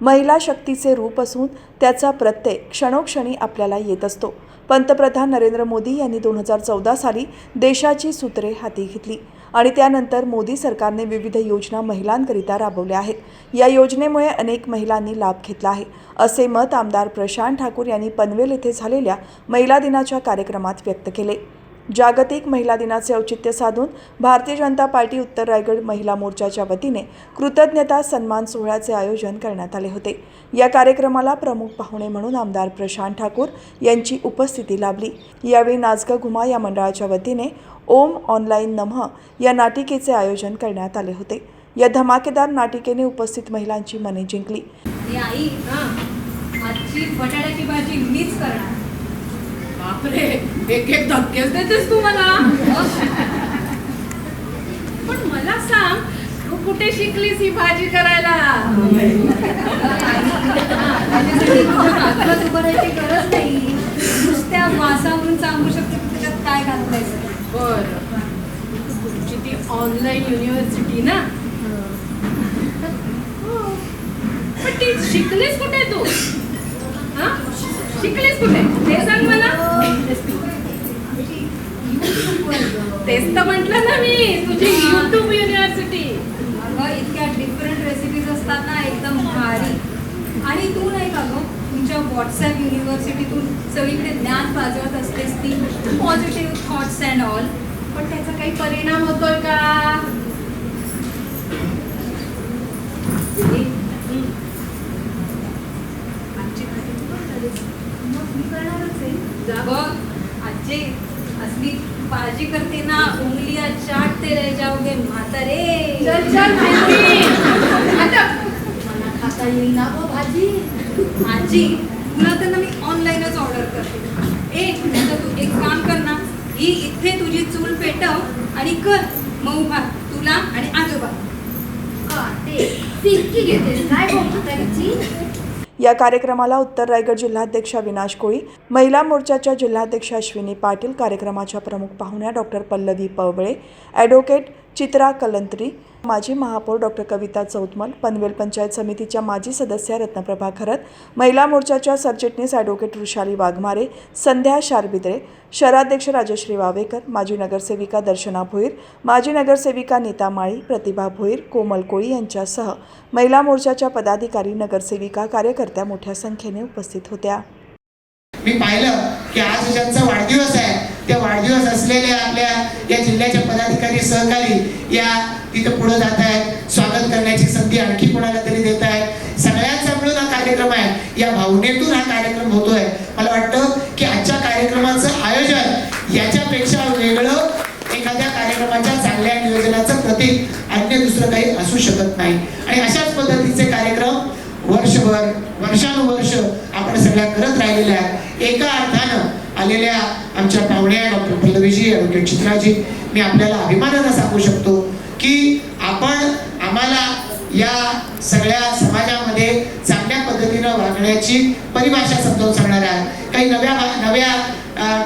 महिला शक्तीचे रूप असून त्याचा प्रत्यय क्षणोक्षणी आपल्याला येत असतो. पंतप्रधान नरेंद्र मोदी यांनी दोन हजार चौदा साली देशाची सूत्रे हाती घेतली आणि त्यानंतर मोदी सरकारने विविध योजना महिलांकरिता राबवल्या आहेत. या योजनेमुळे अनेक महिलांनी लाभ घेतला आहे. असे मत आमदार प्रशांत ठाकूर यांनी पनवेल येथे झालेल्या महिला दिनाच्या कार्यक्रमात व्यक्त केले. जागतिक महिला दिनाचे औचित्य साधून भारतीय जनता पार्टी उत्तर रायगड महिला मोर्चाच्या वतीने कृतज्ञता सन्मान सोहळ्याचे आयोजन करण्यात आले होते. या कार्यक्रमाला प्रमुख पाहुणे म्हणून आमदार प्रशांत ठाकूर यांची उपस्थिती लाभली. यावेळी नाचगा घुमा या मंडळाच्या वतीने ओम ऑनलाईन नमः या नाटिकेचे आयोजन करण्यात आले होते. या धमाकेदार नाटिकेने उपस्थित महिलांची मने जिंकली. आई आजची बटाट्याची भाजी मीच करणार. बापरे एक एक धक्केच देतेस तू मला. पण मला सांग तू कुठे शिकलीस ही भाजी करायला? राहायची गरज नाही. नुसत्या वासावरून सांगू शकते त्याच्यात काय घातलंय बर. तुमची ती ऑनलाईन युनिव्हर्सिटी ना? हो. पण ती शिकलीस कुठे तू? हा? शिकलीस कुठे? ते सांग मला. तेच तर म्हंटल ना मी तुझी युट्यूब युनिव्हर्सिटी अगं इतक्या डिफरंट रेसिपीज असतात ना एकदम भारी. आणि तू नाही का गं तुमच्या व्हॉट्सॲप युनिव्हर्सिटीतून सगळीकडे ज्ञान पाजवत असतेस ती. पॉझिटिव्ह थॉट्स अँड ऑल पण त्याचा काही परिणाम होतोय का आजची भाजी तू करणारच. मग मी करणारच आहे बघ आजी असली भाजी करते ना उंगलिया रह जाओगे म्हातारे. चल चल माहिती आता मला खाता येईल ना गं भाजी? आजी तुला तर ना मी ऑनलाईनच ऑर्डर करते. एक तर तू एक काम कर ना. ही इथे तुझी चूल पेटव आणि कर. मऊ भात तुला आणि आजोबा. फिरकी घेते काय बोलतो त्याची? या कार्यक्रमाला उत्तर रायगड जिल्हाध्यक्ष अविनाश कोळी महिला मोर्चाच्या जिल्हाध्यक्ष अश्विनी पाटील कार्यक्रमाच्या प्रमुख पाहुण्या डॉक्टर पल्लवी पवळे ॲडव्होकेट चित्रा कलंत्री माजी महापौर डॉक्टर कविता चौतमल पनवेल पंचायत समितीच्या माजी सदस्या रत्नप्रभा खरत महिला मोर्चाच्या सरचिटणीस ॲडव्होकेट वृषाली वाघमारे संध्या शारबिद्रे शहराध्यक्ष राजश्री वावेकर माजी नगरसेविका दर्शना भोईर माजी नगरसेविका नीता माळी प्रतिभा भोईर कोमल कोळी यांच्यासह महिला मोर्चाच्या पदाधिकारी नगरसेविका कार्यकर्त्या मोठ्या संख्येने उपस्थित होत्या. मी पाहिलं की आज ज्यांचा वाढदिवस आहे त्या वाढदिवस असलेल्या आपल्या या जिल्ह्याच्या पदाधिकारी सहकारी या तिथे पुढे जात आहेत. स्वागत करण्याची संधी आणखी कोणाला तरी देत आहेत. सगळ्यांचा मिळून हा कार्यक्रम आहे. या भावनेतून हा कार्यक्रम होतोय. मला वाटतं की आजच्या कार्यक्रमाचं आयोजन याच्यापेक्षा वेगळं एखाद्या कार्यक्रमाच्या चांगल्या नियोजनाचं प्रतीक अन्य दुसरं काही असू शकत नाही. आणि अशाच पद्धतीचे कार्यक्रम वर्षभर वर्षानुवर्ष आपण सगळ्या करत राहिलेल्या आहेत. एका अर्थानं आलेल्या आमच्या पाहुण्या डॉक्टर पल्लवीजी ॲडव्होकेट चित्राजी मी आपल्याला अभिमानानं सांगू शकतो की आपण आम्हाला या सगळ्या समाजामध्ये चांगल्या पद्धतीनं वागण्याची परिभाषा समजावून सांगणार आहात. काही नव्या नव्या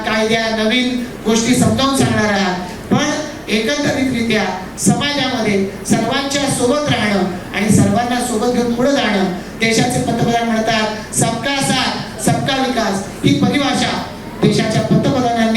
कायद्या नवीन गोष्टी समजावून सांगणार आहात. पण एकंदरीतरित्या समाजामध्ये सर्वांच्या सोबत राहणं आणि सर्वांना सोबत घेऊन पुढे जाणं देशाचे पंतप्रधान म्हणतात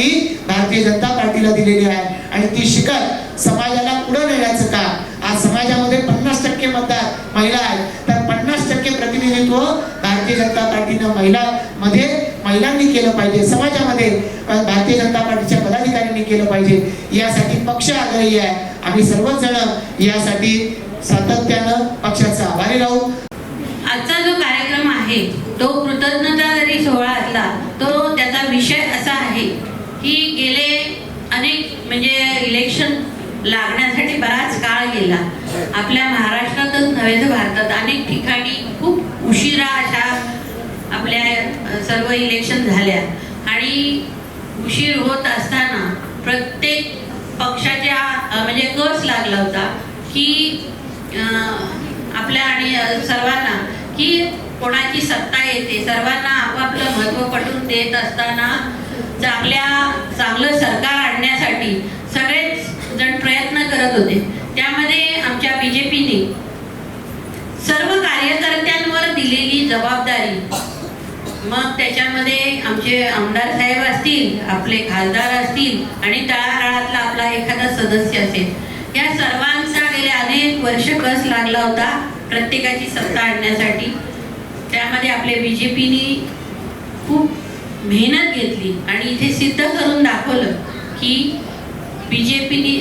ही भारतीय जनता पार्टीला दिलेली आहे. आणि ती शिकत समाजाला पुढे नेण्याचं काम. आज समाजामध्ये पन्नास टक्के मतदार महिला आहेत. तर पन्नास टक्के प्रतिनिधित्व भारतीय जनता पार्टीनं महिला मध्ये महिलांनी केलं पाहिजे समाजामध्ये. भारतीय जनता पार्टीच्या पदाधिकाऱ्यांनी केलं पाहिजे. यासाठी पक्ष आग्रही आहे. आम्ही सर्वच जण यासाठी सातत्यानं पक्षाचा आभारी राहू. आजचा जो कार्यक्रम आहे तो कृतज्ञता जरी सोहळा असला तो त्याचा विषय असा आहे की गेले अनेक म्हणजे इलेक्शन लागण्यासाठी बराच काळ गेला. आपल्या महाराष्ट्रातच नव्हे तर भारतात अनेक ठिकाणी खूप उशिरा अशा आपल्या सर्व इलेक्शन झाल्या. आणि उशीर होत असताना प्रत्येक पक्षाच्या म्हणजे कस लागला होता की आपल्या आणि सर्वांना की कोणाची सत्ता येते सर्वांना आपापलं महत्त्व पटवून देत असताना चांगल्या चांगलं सरकार आणण्यासाठी सगळेच जण प्रयत्न करत होते. त्यामध्ये आमच्या बी जे पीने सर्व कार्यकर्त्यांवर दिलेली जबाबदारी. मग त्याच्यामध्ये आमचे आमदार साहेब असतील आपले खासदार असतील आणि तळागाळातला आपला एखादा सदस्य असेल. या सर्वांचा गेले अनेक वर्ष कस लागला होता प्रत्येकाची सत्ता आणण्यासाठी. त्यामध्ये आपले बी जे खूप मेहनत घेतली आणि इथे सिद्ध करून दाखवलं की बी जे पीने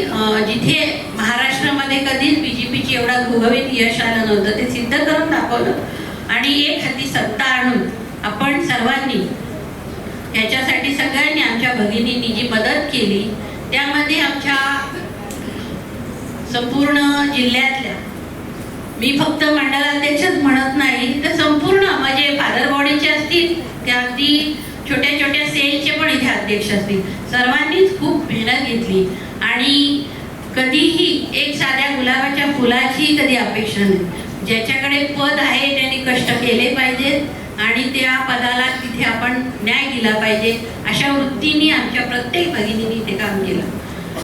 जिथे महाराष्ट्रामध्ये कधीच बी जे पीची एवढा घुघवीत यश आलं नव्हतं ते सिद्ध करून दाखवलं. आणि एक हाती सत्ता आणून आपण सर्वांनी ह्याच्यासाठी सगळ्यांनी आमच्या भगिनींनी जी मदत केली त्यामध्ये आमच्या संपूर्ण जिल्ह्यातल्या मी फक्त मंडळाध्यक्षच म्हणत नाही तर संपूर्ण म्हणजे फादर बॉडीचे असतील त्या अगदी छोट्या छोट्या सेलचे पण इथे अध्यक्ष असतील. सर्वांनीच खूप मेहनत घेतली. आणि कधीही एक साध्या गुलाबाच्या फुलाची कधी अपेक्षा नाही. ज्याच्याकडे पद आहे त्यांनी कष्ट केले पाहिजेत आणि त्या पदाला तिथे आपण न्याय दिला पाहिजे. अशा वृत्तीने आमच्या प्रत्येक भगिनीने इथे काम केलं.